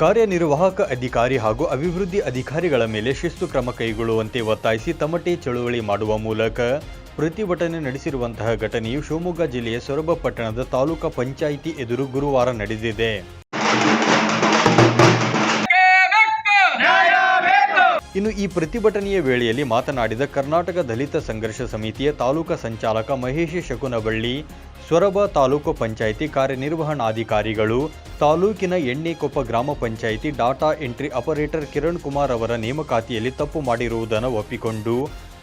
ಕಾರ್ಯನಿರ್ವಾಹಕ ಅಧಿಕಾರಿ ಹಾಗೂ ಅಭಿವೃದ್ಧಿ ಅಧಿಕಾರಿಗಳ ಮೇಲೆ ಶಿಸ್ತು ಕ್ರಮ ಕೈಗೊಳ್ಳುವಂತೆ ಒತ್ತಾಯಿಸಿ ತಮಟೆ ಚಳುವಳಿ ಮಾಡುವ ಮೂಲಕ ಪ್ರತಿಭಟನೆ ನಡೆಸಿರುವಂತಹ ಘಟನೆಯು ಶಿವಮೊಗ್ಗ ಜಿಲ್ಲೆಯ ಸೊರಬ ಪಟ್ಟಣದ ತಾಲೂಕಾ ಪಂಚಾಯಿತಿ ಎದುರು ಗುರುವಾರ ನಡೆದಿದೆ. ಇನ್ನು ಈ ಪ್ರತಿಭಟನೆಯ ವೇಳೆಯಲ್ಲಿ ಮಾತನಾಡಿದ ಕರ್ನಾಟಕ ದಲಿತ ಸಂಘರ್ಷ ಸಮಿತಿಯ ತಾಲೂಕಾ ಸಂಚಾಲಕ ಮಹೇಶ್ ಶಕುನಬಳ್ಳಿ ಸೊರಬ ತಾಲೂಕು ಪಂಚಾಯಿತಿ ಕಾರ್ಯನಿರ್ವಹಣಾಧಿಕಾರಿಗಳು ತಾಲೂಕಿನ ಎಣ್ಣೆಕೊಪ್ಪ ಗ್ರಾಮ panchayat data entry operator Kiran Kumar ಅವರ ನೇಮಕಾತಿಯಲ್ಲಿ ತಪ್ಪು ಮಾಡಿರುವುದನ್ನು ಒಪ್ಪಿಕೊಂಡು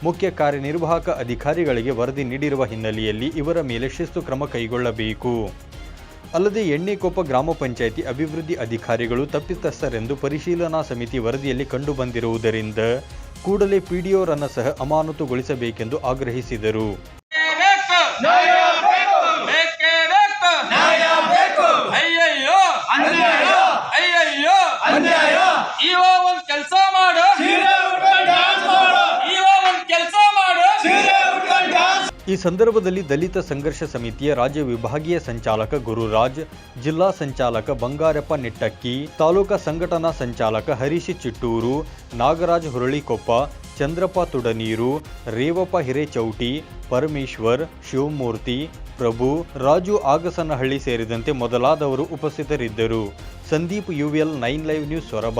ಮುಖ್ಯ ಕಾರ್ಯನಿರ್ವಾಹಕ ಅಧಿಕಾರಿಗಳಿಗೆ ವರದಿ ನೀಡಿರುವ ಹಿನ್ನೆಲೆಯಲ್ಲಿ ಇವರ ಮೇಲೆ ಶಿಸ್ತು ಕ್ರಮ ಕೈಗೊಳ್ಳಬೇಕು. ಅಲ್ಲದೆ ಎಣ್ಣೆಕೊಪ್ಪ ಗ್ರಾಮ ಪಂಚಾಯಿತಿ ಅಭಿವೃದ್ಧಿ ಅಧಿಕಾರಿಗಳು ತಪ್ಪಿತಸ್ಥರೆಂದು ಪರಿಶೀಲನಾ ಸಮಿತಿ ವರದಿಯಲ್ಲಿ ಕಂಡುಬಂದಿರುವುದರಿಂದ ಕೂಡಲೇ ಪಿಡಿಒರನ್ನು ಸಹ ಅಮಾನತುಗೊಳಿಸಬೇಕೆಂದು ಆಗ್ರಹಿಸಿದರು. ಈ ಸಂದರ್ಭದಲ್ಲಿ ದಲಿತ ಸಂಘರ್ಷ ಸಮಿತಿಯ ರಾಜ್ಯ ವಿಭಾಗೀಯ ಸಂಚಾಲಕ ಗುರುರಾಜ್, ಜಿಲ್ಲಾ ಸಂಚಾಲಕ ಬಂಗಾರಪ್ಪ ನಿಟ್ಟಕ್ಕಿ, ತಾಲೂಕಾ ಸಂಘಟನಾ ಸಂಚಾಲಕ ಹರೀಶ್ ಚಿಟ್ಟೂರು, ನಾಗರಾಜ್ ಹುರಳಿಕೊಪ್ಪ, ಚಂದ್ರಪ್ಪ ತುಡನೀರು, ರೇವಪ್ಪ ಹಿರೇಚೌಟಿ, ಪರಮೇಶ್ವರ್, ಶಿವಮೂರ್ತಿ, ಪ್ರಭು, ರಾಜು ಆಗಸನಹಳ್ಳಿ ಸೇರಿದಂತೆ ಮೊದಲಾದವರು ಉಪಸ್ಥಿತರಿದ್ದರು. Sandeep UVL nine live news Soraba.